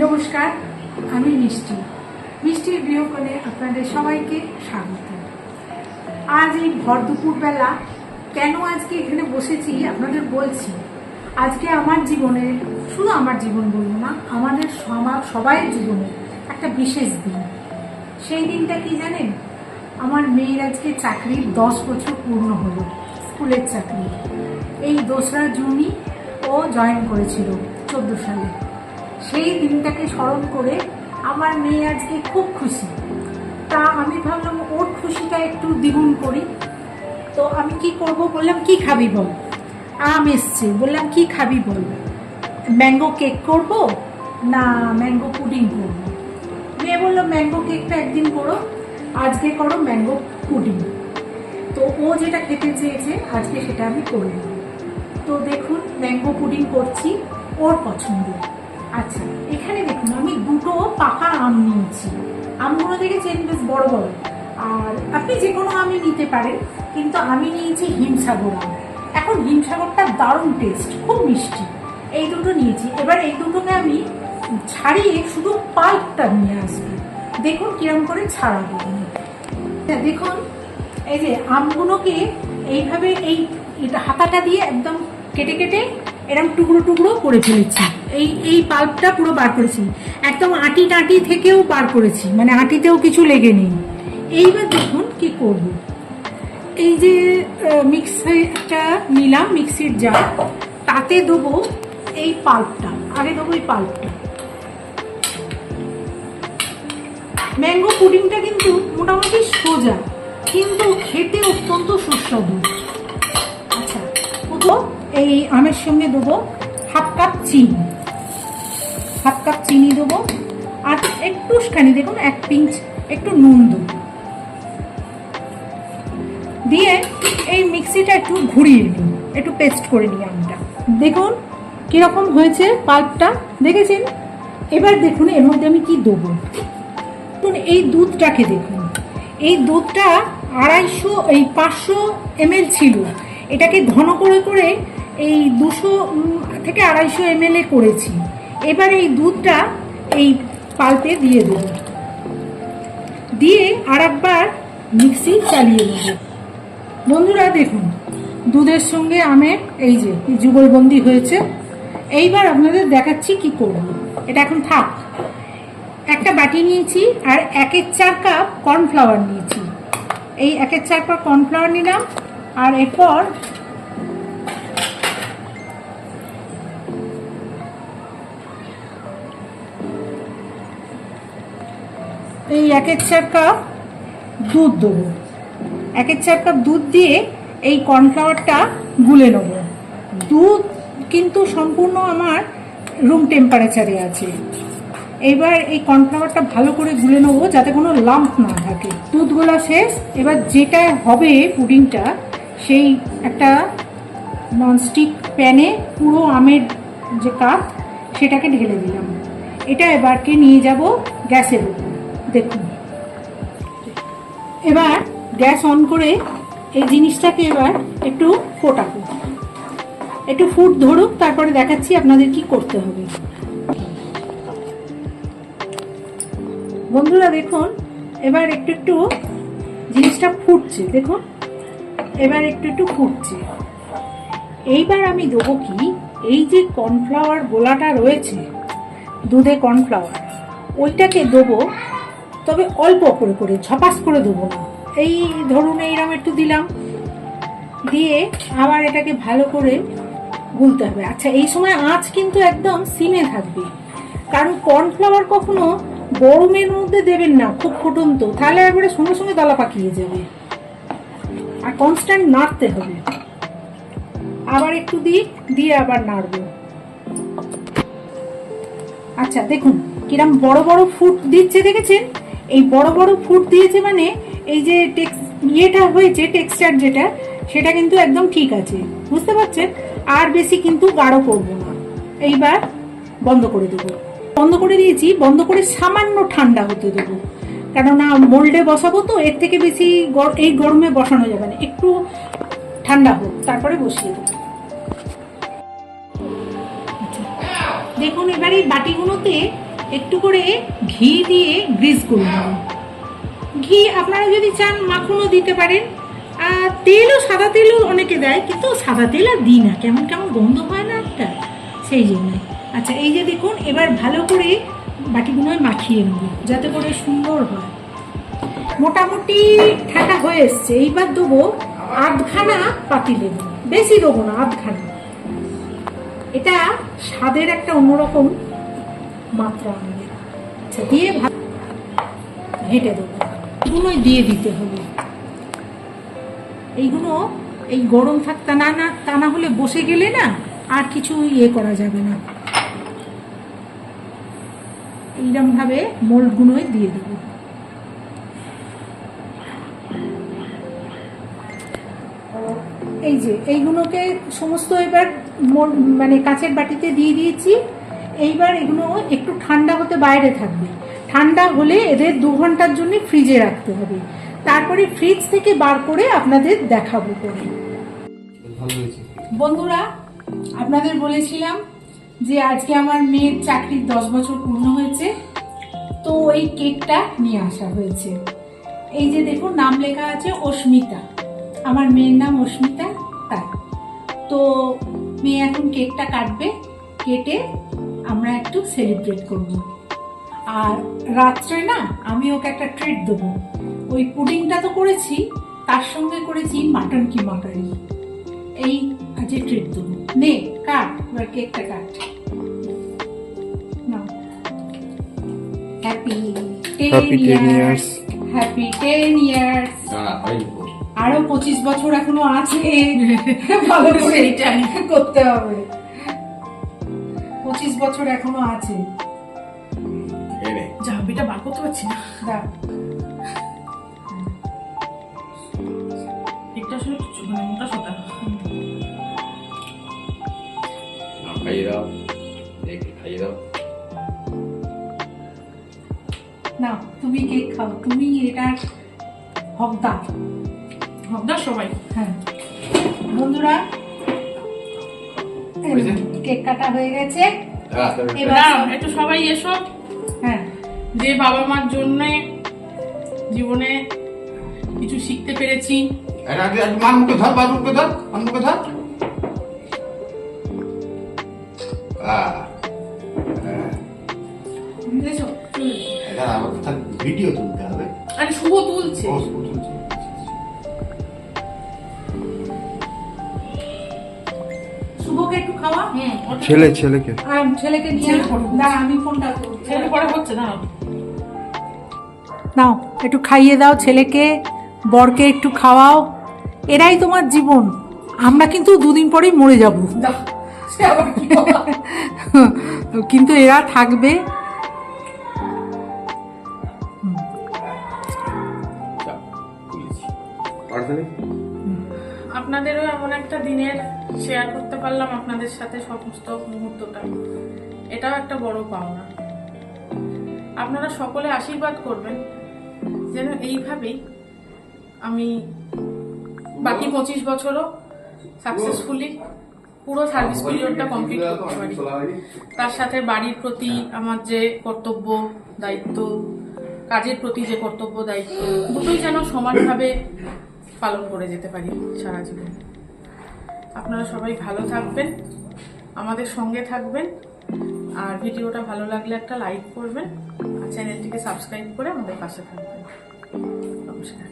নমস্কার, আমি মিষ্টি। মিষ্টির গৃহকোণে আপনাদের সবাইকে স্বাগত। আজ এই ভর দুপুরবেলা কেন আজকে এখানে বসেছি আপনাদের বলছি। আজকে আমার জীবনে, শুধু আমার জীবন বলব না, আমাদের সমাজ সবাইয়ের জীবনে একটা বিশেষ দিন। সেই দিনটা কি জানেন? আমার মেয়ের আজকে চাকরির দশ বছর পূর্ণ হলো, স্কুলের চাকরি। এই দোসরা জুনই ও জয়েন করেছিল, চোদ্দ সালে। সেই দিনটাকে স্মরণ করে আমার মেয়ে আজকে খুব খুশি। তা আমি ভাবলাম ওর খুশিটা একটু দ্বিগুণ করি। তো আমি কি করব বললাম, কি খাবি বল? আম এসছে। বললাম, কি খাবি বল? ম্যাঙ্গো কেক করব? না, ম্যাঙ্গো পুডিং করব। মেয়ে বলল, ম্যাঙ্গো কেকটা একদিন করো, আজকে করো ম্যাঙ্গো পুডিং। তো ও যেটা খেতে চেয়েছে, আজকে সেটা আমি করে দেবো তো দেখুন, ম্যাঙ্গো পুডিং করছি ওর পছন্দ আচ্ছা এখানে দেখুন আমি দুটো পাকা আম নিয়েছি। আমগুলো দেখেছেন বেশ বড় বড়। আর আপনি যে কোনো আমই নিতে পারেন কিন্তু আমি নিয়েছি হিমসাগর আম। এখন হিমসাগরটা দারুণ টেস্ট খুব মিষ্টি। এই দুটো নিয়েছি। এবার এই দুটোকে আমি ছাড়িয়ে শুধু পাল্পটা নিয়ে আসব। দেখুন কিরম করে ছাড়াবো। আচ্ছা, দেখুন এই যে আমগুলোকে এইভাবে এই হাতাটা দিয়ে একদম কেটে কেটে এরকম টুকরো টুকরো করে ফেলেছি। এই এই পাল্পটা পুরো বার করেছি। একদম আটি টাটি থেকেও বার করেছি মানে আটিতেও কিছু লেগে নেই। এইবার দেখুন কি করব। এই যে মিক্সারটা নিলাম, মিক্সির জার, তাতে দেবো এই পাল্পটা, আগে দেবো এই পাল্পটা। ম্যাঙ্গো পুডিংটা কিন্তু মোটামুটি সোজা, কিন্তু খেতে অত্যন্ত সুস্বাদু। আচ্ছা তো এই আমের সঙ্গে দেবো হাফ কাপ চিনি। হাফ কাপ চিনি দেবো। আর একটুখানি দেখুন, এক পিঞ্চ একটু নুন দেবো। দিয়ে এই মিক্সিটা একটু ঘুরিয়ে নিই, একটু পেস্ট করে নিই আমটা। দেখুন কীরকম হয়েছে পাল্পটা, দেখেছেন? এবার দেখুন এর মধ্যে আমি কি দেবো। দেখুন, এই দুধটাকে দেখুন। এই দুধটা আড়াইশো, এই পাঁচশো এমএল ছিল। এটাকে ঘন করে করে এই দুশো থেকে আড়াইশো এমএল এ করেছি। এবার এই দুধটা এই পাল্পে দিয়ে দেবো। দিয়ে আর একবার মিক্সি চালিয়ে নেব। বন্ধুরা, দেখুন, দুধের সঙ্গে আমের এই যে যুগলবন্দি হয়েছে। এইবার আপনাদের দেখাচ্ছি কি করব। এটা এখন থাক। একটা বাটি নিয়েছি আর একের চার কাপ কর্নফ্লাওয়ার নিয়েছি। এই একের চার কাপ কর্নফ্লাওয়ার নিলাম। আর এরপর এই এক এক চার কাপ দুধ দেবো। এক চার কাপ দুধ দিয়ে এই কর্নফ্লাওয়ারটা গুলে নেব। দুধ কিন্তু সম্পূর্ণ আমার রুম টেম্পারেচারে আছে। এবার এই কর্নফ্লাওয়ারটা ভালো করে গুলে নেব যাতে কোনো লাম্প না থাকে। দুধ গোলা শেষ। এবার যেটা হবে পুডিংটা, সেই একটা ননস্টিক প্যানে পুরো আমের যে কাপ সেটাকে ঢেলে দিলাম। এটা এবারকে নিয়ে যাব গ্যাসের উপর। দেখুন। এবার গ্যাস অন করে এই জিনিসটাকে এবার একটু ফোটাবো। একটু ফুট ধরুক, তারপরে দেখাচ্ছি আপনাদের কি করতে হবে। বন্ধুরা, দেখুন, এবার একটু একটু জিনিসটা ফুটছে, দেখুন। এবার একটু একটু ফুটছে। এইবার আমি দেবো কি, এই যে কর্নফ্লাওয়ার গোলাটা রয়েছে, দুধে কর্নফ্লাওয়ার, ওইটাকে দেবো তবে অল্প করে করে, ঝপাস করে দেবো না। এই ধরুন এইরকম একটু দিলাম। দিয়ে আবার এটাকে ভালো করে গুলতে হবে। আচ্ছা এই সময় আঁচ কিন্তু একদম সিমে থাকবে। কারণ কর্নফ্লাওয়ার কখনো গরমের মধ্যে দেবেন না, খুব ফুটন্ত। তাহলে একবারে সঙ্গে সঙ্গে দলা পাকিয়ে যাবে। আর কনস্ট্যান্ট নাড়তে হবে। আবার একটু দিই দিয়ে আবার নাড়বো। আচ্ছা দেখুন, কিরম বড় বড় ফুট দিচ্ছে, দেখেছেন? এই বড় বড় ফুট দিয়েছে মানে এই যে টেক্স ইয়েটা হয়েছে টেক্সচার যেটা, সেটা কিন্তু একদম ঠিক আছে। বুঝতে পারছেন? আর বেশি কিন্তু গাঢ় করব না। এইবার বন্ধ করে দেবো। বন্ধ করে দিয়েছি, বন্ধ করে সামান্য ঠান্ডা হতে দেবো। কেননা মোল্ডে বসাবো তো, এর থেকে বেশি এই গরমে বসানো যাবে না। একটু ঠান্ডা হোক, তারপরে বসিয়ে দেবো। আচ্ছা। দেখুন, এবার এই বাটিগুলোতে একটু করে ঘি দিয়ে গ্রিজ করে নেব। ঘি আপনারা যদি চান মাখনও দিতে পারেন। আর তেলও, সাদা তেলও অনেকে দেয়, কিন্তু সাদা তেল আর দিই না। কেমন কেমন গন্ধ হয় না একটা? সেই জন্য। আচ্ছা এই যে দেখুন, এবার ভালো করে বাটিগুলোয় মাখিয়ে নেব, যাতে করে সুন্দর হয়। মোটামুটি ঠাটা হয়ে এসছে। এইবার দেবো আধখানা পাতি লেবু। বেশি দেবো না, আধখানা। এটা স্বাদের একটা অন্যরকম মাত্রা আনবে আচ্ছা দিয়ে হেঁটে দেবো। এগুলোই দিয়ে দিতে হবে। এইগুলো এই গরম থাক, তা না না, তা না হলে বসে গেলে না আর কিছু ইয়ে করা যাবে না। এইরকম ভাবে মোল্ডগুলোই দিয়ে দেবো। এই যে, এইগুলোকে সমস্ত এবার মানে কাঁচের বাটিতে দিয়ে দিয়েছি। এইবার এগুলো একটু ঠান্ডা হতে বাইরে থাকবে। ঠান্ডা হলে এদের দু ঘণ্টার জন্য ফ্রিজে রাখতে হবে। তারপরে ফ্রিজ থেকে বার করে আপনাদের দেখাবো করে বন্ধুরা, আপনাদের বলেছিলাম যে আজকে আমার মেয়ের চাকরির দশ বছর পূর্ণ হয়েছে। তো এই কেকটা নিয়ে আসা হয়েছে। এই যে দেখুন, নাম লেখা আছে অস্মিতা। আমার মেয়ের নাম অস্মিতা তাই। তো মেয়ে এখন কেকটা কাটবে, কেটে আমরা একটু সেলিব্রেট করব। আর রাত্রে না আমি ওকে একটা ট্রিট দেবো। ওই পুডিংটা তো করেছি তার সঙ্গে করেছি মাটন কিমা কারি এই আজকে ট্রিট দেবো। নে কাট এবার কেকটা cut. Happy Happy 10 happy ten years. আরও পঁচিশ বছর এখনও আছে। ভালো করে করতে হবে। পঁচিশ বছর এখনও আছে। নে। ঝাঁপিটা বার করতে পারছি না। আসলে কিছু মানে মোটা সোটা। খাইয়ে দাও। দেখি খাইয়ে দাও। নাও তুমি কেক খাও। তুমি এটার হকদার। হকদার সবাই। হ্যাঁ। বন্ধুরা? কেক কাটা হয়ে গেছে। এবার একটু সবাই এসো। হ্যাঁ। যে বাবা মার জন্য জীবনে কিছু শিখতে পেরেছি। মার মুখে ধর মুখে ধর মার মুখে ধর। আহ, হ্যাঁ। ভিডিও তুলতে হবে। আরে শুভ তুলছে। ছেলে ছেলেকে। ছেলেকে নিয়ে আমি ফোনটা। ছেলে পরে হচ্ছে দাঁড়াও। নাও একটু খাইয়ে দাও ছেলেকে বরকে একটু খাওয়াও। এরাই তোমার জীবন। আমরা কিন্তু দুদিন পরেই মরে যাব? কিন্তু এরা থাকবে। তাহলে? আপনাদেরও এমন একটা দিনের শেয়ার করতে পারলাম আপনাদের সাথে সমস্ত মুহূর্তটা। এটাও একটা বড় পাওনা। আপনারা সকলে আশীর্বাদ করবেন, যেন এইভাবেই আমি বাকি পঁচিশ বছরও সাকসেসফুলি পুরো সার্ভিস পিরিয়ডটা কমপ্লিট করতে পারি। তার সাথে বাড়ির প্রতি আমার যে কর্তব্য, দায়িত্ব, কাজের প্রতি যে কর্তব্য, দায়িত্ব, দুটোই যেন সমানভাবে পালন করে যেতে পারি সারা জীবন। আপনারা সবাই ভালো থাকবেন, আমাদের সঙ্গে থাকবেন, আর ভিডিওটা ভালো লাগলে একটা লাইক করবেন, আর চ্যানেলটিকে সাবস্ক্রাইব করে আমাদের পাশে থাকবেন। নমস্কার।